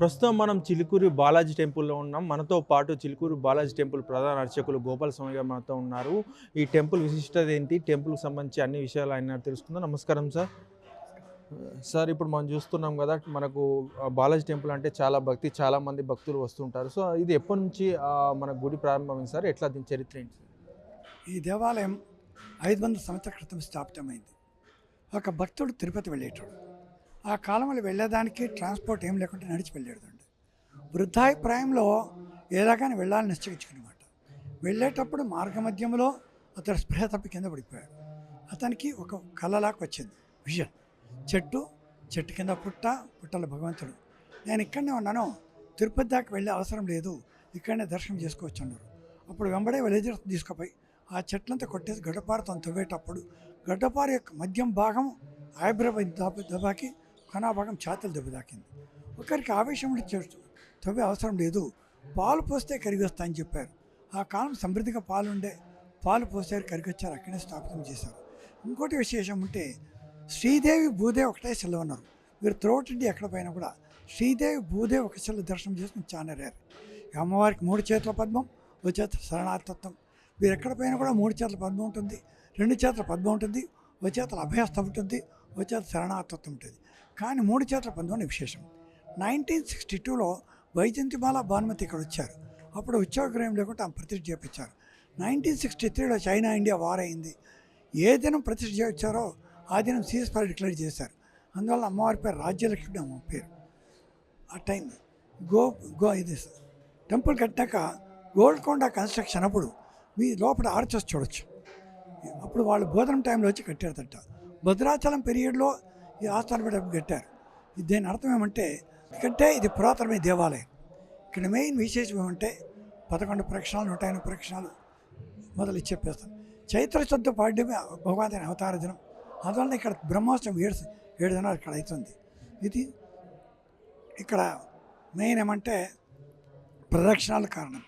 ప్రస్తుతం మనం చిలుకూరి బాలాజీ టెంపుల్లో ఉన్నాం. మనతో పాటు చిలుకూరి బాలాజీ టెంపుల్ ప్రధాన అర్చకులు గోపాల స్వామి గారు మనతో ఉన్నారు. ఈ టెంపుల్ విశిష్టత ఏంటి? టెంపుల్కి సంబంధించి అన్ని విషయాలు ఆయన తెలుసుకుందాం. నమస్కారం సార్. సార్ ఇప్పుడు మనం చూస్తున్నాం కదా మనకు బాలాజీ టెంపుల్ అంటే చాలా భక్తి చాలా మంది భక్తులు వస్తుంటారు. సో ఇది ఎప్పటి నుంచి మన గుడి ప్రారంభమైంది సార్? ఎట్లా దీని చరిత్ర ఏంటి సార్? ఈ దేవాలయం ఐదు వందల సంవత్సరాల క్రితం స్థాపితమైంది. ఒక భక్తుడు తిరుపతి వెళ్ళేటోడు. ఆ కాలంలో వెళ్ళేదానికి ట్రాన్స్పోర్ట్ ఏం లేకుండా నడిచి వెళ్ళేదండి వృద్ధాభిప్రాయంలో ఎలాగైనా వెళ్ళాలని నిశ్చయించుకున్నమాట. వెళ్ళేటప్పుడు మార్గమధ్యంలో అతడు స్పృహ తప్పి కింద పడిపోయాడు. అతనికి ఒక కళలాకు వచ్చింది. విజన్. చెట్టు చెట్టు కింద పుట్ట పుట్టల భగవంతుడు. నేను ఇక్కడనే ఉన్నాను. తిరుపతి దాకా వెళ్ళే అవసరం లేదు. ఇక్కడనే దర్శనం చేసుకోవచ్చు అన్నారు. అప్పుడు వెంబడే విలేజర్ తీసుకుపోయి ఆ చెట్లంతా కొట్టేసి గడ్డపారతో తవ్వేటప్పుడు గడ్డపార యొక్క మధ్యం భాగం ఐబ్రబ దబాకి దెబ్బకి ఛాతలు దెబ్బ తాకింది. ఒకరికి ఆవేశం చేస్తూ తవ్వే అవసరం లేదు. పాలు పోస్తే కరిగొస్తాయని చెప్పారు. ఆ కాలం సమృద్ధిగా పాలు ఉండే పాలు పోసారు కరిగొచ్చారు. అక్కడే స్థాపితం చేశారు. ఇంకోటి విశేషం ఉంటే శ్రీదేవి భూదేవి ఒకటే సెలవు ఉన్నారు. మీరు త్రోట్ ఇండి ఎక్కడ పైన కూడా. శ్రీదేవి భూదేవి ఒక సెలవు దర్శనం చేసుకుని చాలా రేరు. అమ్మవారికి మూడు చేతుల పద్మం ఒక చేత శరణార్థత్వం. మీరు ఎక్కడ పైన కూడా మూడు చేతుల పద్మం ఉంటుంది. రెండు చేతుల పద్మం ఉంటుంది. ఒక చేతుల అభయస్థం ఉంటుంది. ఒక చేత శరణార్థత్వం ఉంటుంది. కానీ మూడు చేతుల పద్మం విశేషం. నైన్టీన్ సిక్స్టీ టూలో వైజంతిమాల భానుమతి ఇక్కడ వచ్చారు. అప్పుడు ఉత్సవగ్రహం లేకుండా ఆమె ప్రతిష్ఠ చేపించారు. నైన్టీన్ సిక్స్టీ త్రీలో చైనా ఇండియా వార్ అయింది. ఏ దినం ప్రతిష్ఠ చేయించారో ఆ దినం సీజ్ ఫైర్ డిక్లేర్ చేశారు. అందువల్ల అమ్మవారి పేరు రాజ్యలక్ష్మి అమ్మ పేరు. ఆ టైం గో గో ఇది టెంపుల్ కట్టాక గోల్కొండ కన్స్ట్రక్షన్ అప్పుడు మీ లోపల ఆర్చర్స్ చూడొచ్చు. అప్పుడు వాళ్ళు బోధనం టైంలో వచ్చి కట్టారట. భద్రాచలం పీరియడ్లో ఈ ఆస్థాన పీఠం కట్టారు. ఇది దీని అర్థం ఏమంటే ఎందుకంటే ఇది పురాతనమైన దేవాలయం. ఇక్కడ మెయిన్ విశేషం ఏమంటే పదకొండు ప్రక్షణాలు నూట ఎనిమిది ప్రక్షణాలు మొదలు చెప్పేస్తాం చైత్ర శుద్ధ పాడ్యమే భగవంతుని అవతార దినం. అందువల్ల ఇక్కడ బ్రహ్మోత్సవం ఏడు ఏడు దినాలు ఇక్కడ అవుతుంది. ఇది ఇక్కడ మెయిన్ ఏమంటే ప్రదక్షిణాల కారణం.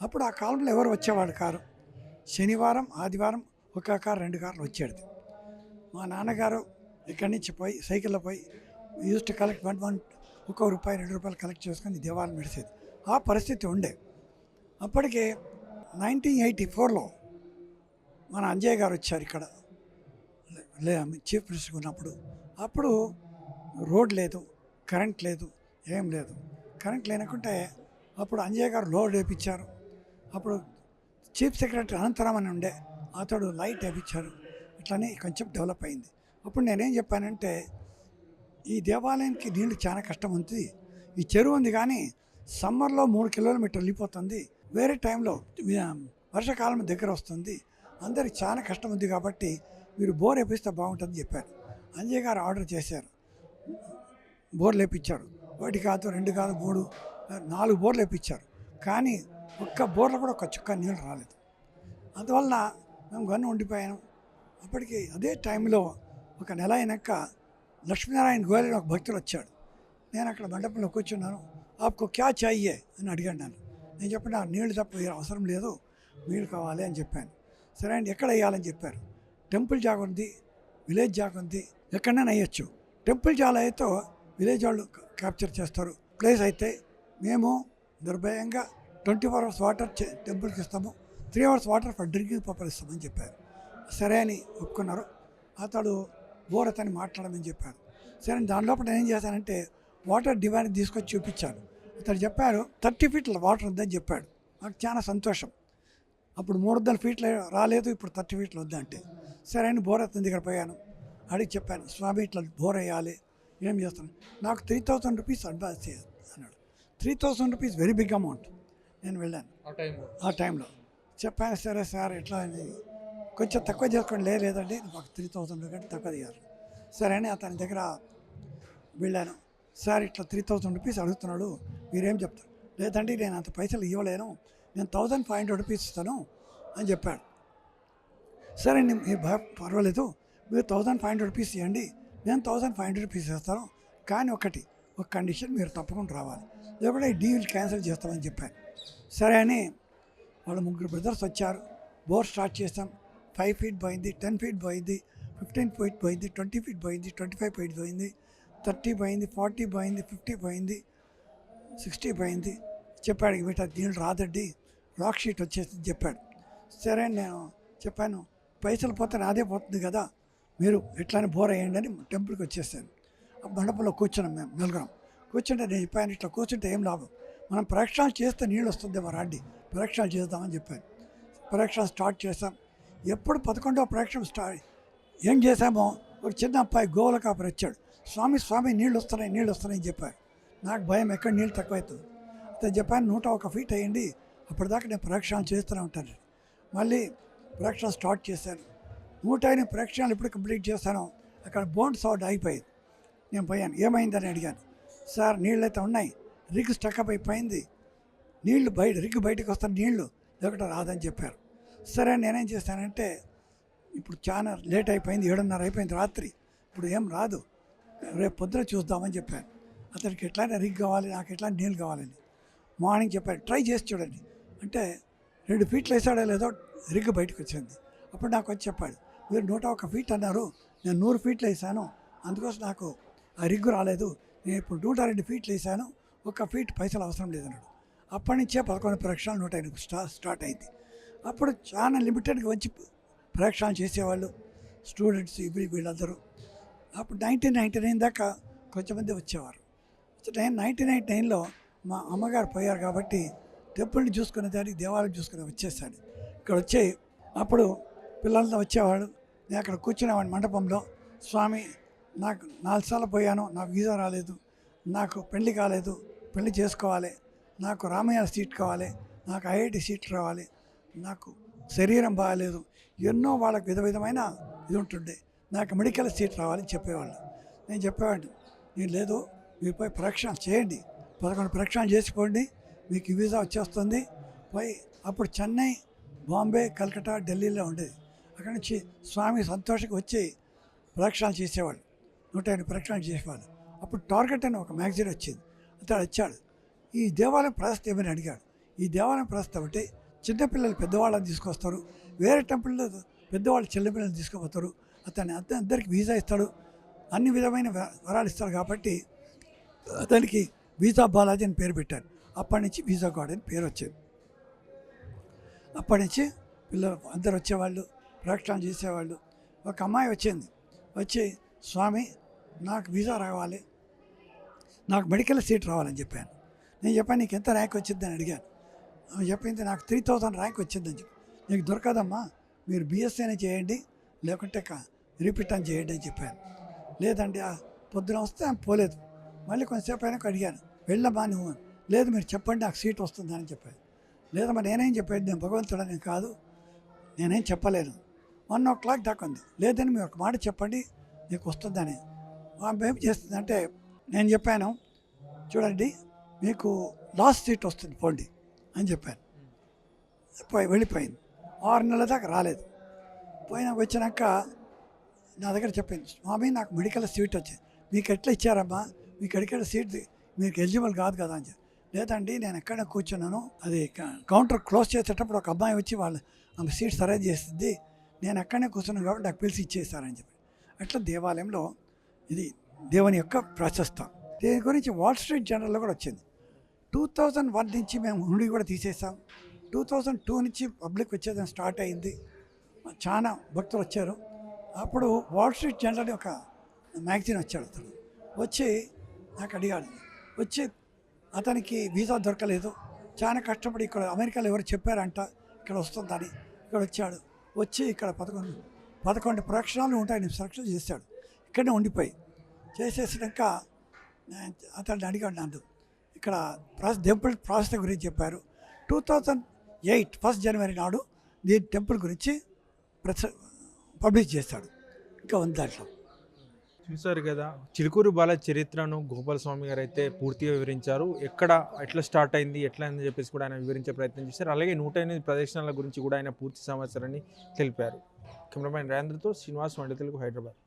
అప్పుడు ఆ కాలంలో ఎవరు వచ్చేవాడు కారు? శనివారం ఆదివారం ఒక కారు రెండు కార్లు వచ్చేది. మా నాన్నగారు ఇక్కడి నుంచి పోయి సైకిల్లో పోయి use to collect one one ఒక్క రూపాయి రెండు రూపాయలు కలెక్ట్ చేసుకొని దేవాలయం నడిచేది. ఆ పరిస్థితి ఉండే. అప్పటికే నైన్టీన్ ఎయిటీ ఫోర్లో మన అంజయ్ గారు వచ్చారు ఇక్కడ. లే చీఫ్ మినిస్టర్ ఉన్నప్పుడు. అప్పుడు రోడ్ లేదు కరెంట్ లేదు ఏం లేదు. కరెంట్ లేనకుంటే అప్పుడు అంజయ్ గారు లోడ్ వేపించారు. అప్పుడు చీఫ్ సెక్రటరీ అనంతరం అని ఉండే. అతడు లైట్ వేపించారు. ఇట్లానే కొంచెం డెవలప్ అయింది. అప్పుడు నేనేం చెప్పానంటే ఈ దేవాలయానికి నీళ్ళు చాలా కష్టం ఉంది ఈ చెరువు ఉంది కానీ సమ్మర్లో మూడు కిలోమీటర్లు వెళ్ళిపోతుంది. వేరే టైంలో వర్షాకాలం దగ్గర వస్తుంది. అందరికి చాలా కష్టం ఉంది కాబట్టి మీరు బోర్ వేపిస్తే బాగుంటుంది చెప్పారు. అంజయ్ గారు ఆర్డర్ చేశారు. బోర్లు వేపించారు ఒకటి కాదు రెండు కాదు మూడు నాలుగు బోర్లు వేపించారు కానీ ఒక్క బోర్లో కూడా ఒక చుక్క నీళ్ళు రాలేదు. అందువలన మేము గన్ను ఉండిపోయాను. అప్పటికి అదే టైంలో ఒక నెల అయినాక లక్ష్మీనారాయణ గోయల్ అని ఒక భక్తుడు వచ్చాడు. నేను అక్కడ మండపంలో కూర్చున్నాను. ఆప్కో క్యా చాయ్యే? అని అడిగాను నన్ను. నేను చెప్పిన నీళ్ళు తప్ప అవసరం లేదు. నీళ్ళు కావాలి అని చెప్పాను. సరే అండి ఎక్కడ వేయాలని చెప్పారు? టెంపుల్ జాగ ఉంది. విలేజ్ జాగ ఉంది. ఎక్కడైనా వేయచ్చు. టెంపుల్ జాల అయితే విలేజ్ వాళ్ళు క్యాప్చర్ చేస్తారు. ప్లేస్ అయితే మేము నిర్భయంగా ట్వంటీ ఫోర్ అవర్స్ వాటర్ టెంపుల్కి ఇస్తాము. Three hours water for drinking purpose ఇస్తామని చెప్పారు. సరే అని ఒప్పుకున్నారు. అతడు బోర్ అతన్ని మాట్లాడమని చెప్పారు. సరే దాని లోపల ఏం చేశానంటే వాటర్ డివైన్ తీసుకొచ్చి చూపించాను. అతడు చెప్పారు థర్టీ ఫీట్ల వాటర్ ఉందని చెప్పాడు. నాకు చాలా సంతోషం. అప్పుడు మూడు వందల ఫీట్లు రాలేదు ఇప్పుడు థర్టీ ఫీట్లు వద్దంటే సరే అని బోర్ అతని దగ్గర పోయాను. అడిగి చెప్పాను స్వామి ఇట్లా బోర్ వేయాలి. ఏం చేస్తాను? నాకు త్రీ థౌసండ్ రూపీస్ అడ్వాన్స్ చేయాలి అన్నాడు. Three thousand rupees very big amount. నేను వెళ్ళాను. ఆ టైంలో చెప్పాను సరే సార్ ఎట్లా అని కొంచెం తక్కువ చేసుకోండి. లే లేదండి. మాకు త్రీ థౌజండ్ కంటే తక్కువ దిగారు సరే అని అతని దగ్గర వెళ్ళాను. సార్ ఇట్లా త్రీ థౌజండ్ రూపీస్ అడుగుతున్నాడు. మీరేం చెప్తారు? లేదండి నేను అంత పైసలు ఇవ్వలేను. నేను థౌజండ్ ఫైవ్ హండ్రెడ్ రూపీస్ ఇస్తాను అని చెప్పాడు. సరే అండి మీరు భయ పర్వాలేదు. మీరు థౌజండ్ ఫైవ్ హండ్రెడ్ రూపీస్ ఇవ్వండి. నేను థౌజండ్ ఫైవ్ హండ్రెడ్ రూపీస్ ఇస్తాను. కానీ ఒకటి ఒక కండిషన్ మీరు తప్పకుండా రావాలి. లేకపోతే ఈ డీల్ క్యాన్సిల్ చేస్తామని చెప్పాను. సరే అని వాళ్ళ ముగ్గురు బ్రదర్స్ వచ్చారు. బోర్ స్టార్ట్ చేస్తాం. ఫైవ్ ఫీట్ పోయింది టెన్ ఫీట్ పోయింది ఫిఫ్టీన్ ఫీట్ పోయింది ట్వంటీ ఫీట్ పోయింది ట్వంటీ ఫైవ్ ఫీట్ పోయింది థర్టీ పోయింది ఫార్టీ పోయింది ఫిఫ్టీ పోయింది సిక్స్టీ పోయింది చెప్పాడు ఇక దీని రాదండి. రాక్ షీట్ వచ్చేసింది చెప్పాడు. సరే నేను చెప్పాను. పైసలు పోతే నాదే పోతుంది కదా. మీరు ఎట్లానే బోర్ అయ్యండి అని టెంపుల్కి వచ్చేసాను. మండపంలో కూర్చున్నాం మేము నలుగురం. కూర్చుంటే నేను చెప్పాను ఇట్లా కూర్చుంటే ఏం లాభం? మనం ప్రక్షాళన చేస్తే నీళ్ళు వస్తుందేమో రండి ప్రక్షాళన చేద్దామని చెప్పాను. ప్రక్షాళన స్టార్ట్ చేసాం ఎప్పుడు పదకొండో ప్రేక్షణ స్టార్ ఏం చేశామో ఒక చిన్న అబ్బాయి గోవల కాపరి వచ్చాడు. స్వామి స్వామి నీళ్ళు వస్తున్నాయి నీళ్ళు వస్తున్నాయని చెప్పారు. నాకు భయం ఎక్కడ నీళ్ళు తక్కువవుతుంది అతను చెప్పాను నూట ఒక ఫీట్ అయ్యింది అప్పటిదాకా నేను ప్రక్షాళన చేస్తూనే ఉంటాను. మళ్ళీ ప్రక్షాళన స్టార్ట్ చేశాను నూట అయిన ప్రక్షాళన ఎప్పుడు కంప్లీట్ చేశానో అక్కడ బోన్ సౌండ్ అయిపోయింది నేను పోయాను. ఏమైందని అడిగాను. సార్ నీళ్ళు అయితే ఉన్నాయి రిగ్ స్టక్అప్ అయిపోయింది నీళ్ళు బయట రిగ్ బయటకు వస్తాను నీళ్ళు లేకపోతే రాదని చెప్పారు. సరే నేనేం చేస్తానంటే ఇప్పుడు చాలా లేట్ అయిపోయింది ఏడున్నర అయిపోయింది రాత్రి. ఇప్పుడు ఏం రాదు. రేపు పొద్దున చూద్దామని చెప్పాను. అతనికి ఎట్లాంటి రిగ్ కావాలి నాకు ఎట్లా నీళ్ళు కావాలని. మార్నింగ్ చెప్పాడు ట్రై చేసి చూడండి. అంటే రెండు ఫీట్లు వేసాడో లేదో రిగ్ బయటకు వచ్చింది. అప్పుడు నాకు వచ్చి చెప్పాడు మీరు నూట ఒక ఫీట్ అన్నారు నేను నూరు ఫీట్లు వేసాను. అందుకోసం నాకు ఆ రిగ్గు రాలేదు. నేను ఇప్పుడు నూట రెండు ఫీట్లు వేసాను ఒక ఫీట్ పైసలు అవసరం లేదన్నాడు. అప్పటి నుంచే పదకొండు ప్రక్షాళన నూట ఎనిమిది స్టా స్టార్ట్ అయింది. అప్పుడు చాలా లిమిటెడ్గా వచ్చి ప్రక్షాళన చేసేవాళ్ళు. స్టూడెంట్స్ ఇవి వీళ్ళందరూ. అప్పుడు నైన్టీన్ నైంటీ నైన్ దాకా కొంచెంమంది వచ్చేవారు. నైన్ నైన్టీన్ నైన్టీ నైన్లో మా అమ్మగారు పోయారు కాబట్టి టెంపుల్ని చూసుకునే దానికి దేవాలయం చూసుకుని వచ్చేసాడు ఇక్కడ వచ్చి అప్పుడు పిల్లలతో వచ్చేవాడు నేను అక్కడ కూర్చునేవాడిని మండపంలో. స్వామి నాకు నాలుగు సార్లు పోయాను నాకు వీసా రాలేదు నాకు పెళ్ళి కాలేదు పెళ్ళి చేసుకోవాలి నాకు రామయ్య సీట్ కావాలి నాకు ఐఐటి సీట్ రావాలి నాకు శరీరం బాగాలేదు. ఎన్నో వాళ్ళకి విధ విధమైన ఇది ఉంటుండే. నాకు మెడికల్ సీట్ రావాలని చెప్పేవాళ్ళు. నేను చెప్పేవాడిని నేను లేదు మీరు పోయి పరీక్ష చేయండి. పదకొండు పరీక్షలు చేసుకోండి మీకు వీసా వచ్చేస్తుంది. పోయి అప్పుడు చెన్నై బాంబే కలకటా ఢిల్లీలో ఉండేది. అక్కడి నుంచి స్వామి సంతోషకి వచ్చి ప్రదక్షిణాలు చేసేవాళ్ళు. నూట ఎనిమిది ప్రదక్షిణాలు చేసేవాళ్ళు. అప్పుడు టార్గెట్ అని ఒక మ్యాగజైన్ వచ్చింది. అతడు వచ్చాడు. ఈ దేవాలయం ప్రస్తుతం ఏమని? అడిగాడు. ఈ దేవాలయం ప్రస్తుతం అంటే చిన్నపిల్లలు పెద్దవాళ్ళని తీసుకొస్తారు. వేరే టెంపుల్లో పెద్దవాళ్ళు చిన్నపిల్లలు తీసుకుపోతారు. అతని అతని అందరికి వీసా ఇస్తాడు. అన్ని విధమైన వరాలు ఇస్తాడు కాబట్టి అతనికి వీసా బాలాజీ అని పేరు పెట్టారు. అప్పటి నుంచి వీసా గాడ్ అని పేరు వచ్చేది. అప్పటి నుంచి పిల్లలు అందరు వచ్చేవాళ్ళు ప్రకటనలు చేసేవాళ్ళు. ఒక అమ్మాయి వచ్చింది. వచ్చి స్వామి నాకు వీసా రావాలి. నాకు మెడికల్ సీట్ రావాలని చెప్పాను. నేను చెప్పాను నీకు ఎంత ర్యాంక్ వచ్చిందని అడిగాను. ఆమె చెప్పింది నాకు త్రీ థౌజండ్ ర్యాంక్ వచ్చిందని చెప్పి నీకు దొరకదమ్మా. మీరు బీఎస్సీ చేయండి. లేకుంటే రిపీట్ అని చేయండి అని చెప్పాను. లేదండి పొద్దున వస్తే ఆమె పోలేదు. మళ్ళీ కొంతసేపు అయినాక అడిగాను. వెళ్ళమ్మా నువ్వు. అని. లేదు మీరు చెప్పండి నాకు సీట్ వస్తుందని చెప్పాను. లేదమ్మా నేనేం చెప్పాను? నేను భగవంతుడని కాదు. నేనేం చెప్పలేను వన్ ఓ క్లాక్ దాకా ఉంది. లేదని మీరు ఒక మాట చెప్పండి నీకు వస్తుందని. ఆమె ఏం చేస్తుందంటే నేను చెప్పాను చూడండి మీకు లాస్ట్ సీట్ వస్తుంది పోండి. అని చెప్పాను పోయి వెళ్ళిపోయింది. ఆరు నెలల దాకా రాలేదు. పోయినా వచ్చినాక నా దగ్గర చెప్పింది స్వామి నాకు మెడికల్ సీట్ వచ్చింది మీకు ఎట్లా ఇచ్చారమ్మా? మీకు ఎక్కడ సీట్ మీకు ఎలిజిబుల్ కాదు కదా అని చెప్పి. లేదండి నేను ఎక్కడ కూర్చున్నాను. అది కౌంటర్ క్లోజ్ చేసేటప్పుడు ఒక అమ్మాయి వచ్చి వాళ్ళు ఆమె సీట్ సరే చేస్తుంది నేను ఎక్కడనే కూర్చున్నాను కాబట్టి నాకు పిలిచి ఇచ్చేసారని చెప్పి. అట్లా దేవాలయంలో ఇది దేవుని యొక్క ప్రశస్త. దీని గురించి వాల్ స్ట్రీట్ జర్నల్లో కూడా వచ్చింది. టూ థౌజండ్ వన్ నుంచి మేము హుండీ కూడా తీసేసాం. టూ థౌజండ్ టూ నుంచి పబ్లిక్ వచ్చేదని స్టార్ట్ అయింది. చాలా భక్తులు వచ్చారు. అప్పుడు వాల్ స్ట్రీట్ జనరల్ అని ఒక మ్యాగజైన్ వచ్చాడు అతను. వచ్చి నాకు అడిగాడు. వచ్చి అతనికి వీసా దొరకలేదు. చాలా కష్టపడి ఇక్కడ అమెరికాలో ఎవరు చెప్పారంట ఇక్కడ వస్తుందని ఇక్కడ వచ్చాడు. వచ్చి ఇక్కడ పదకొండు పదకొండు ప్రక్షణాలు ఉంటాయని సెలక్షన్ చేశాడు. ఇక్కడనే ఉండిపోయి. చేసేసినాక అతన్ని అడిగాడు నన్ను. ఇక్కడ ప్రాసెస్ టెంపుల్ ప్రాసెస్ గురించి చెప్పారు. టూ థౌజండ్ ఎయిట్ ఫస్ట్ జనవరి నాడు దీని టెంపుల్ గురించి పబ్లిష్ చేశాడు. ఇంకా ఉంది దాంట్లో. చూసారు కదా చిలుకూరు బాల చరిత్రను గోపాల స్వామి గారు అయితే పూర్తిగా వివరించారు. ఎక్కడ ఎట్లా స్టార్ట్ అయింది ఎట్లా అని చెప్పేసి కూడా ఆయన వివరించే ప్రయత్నం చేశారు. అలాగే నూట ఎనిమిది ప్రదర్శనల గురించి కూడా ఆయన పూర్తి సమాచారాన్ని తెలిపారు. కెమెరామ్యాన్ రేంద్రతో శ్రీనివాస్ వంట తెలుగు హైదరాబాద్.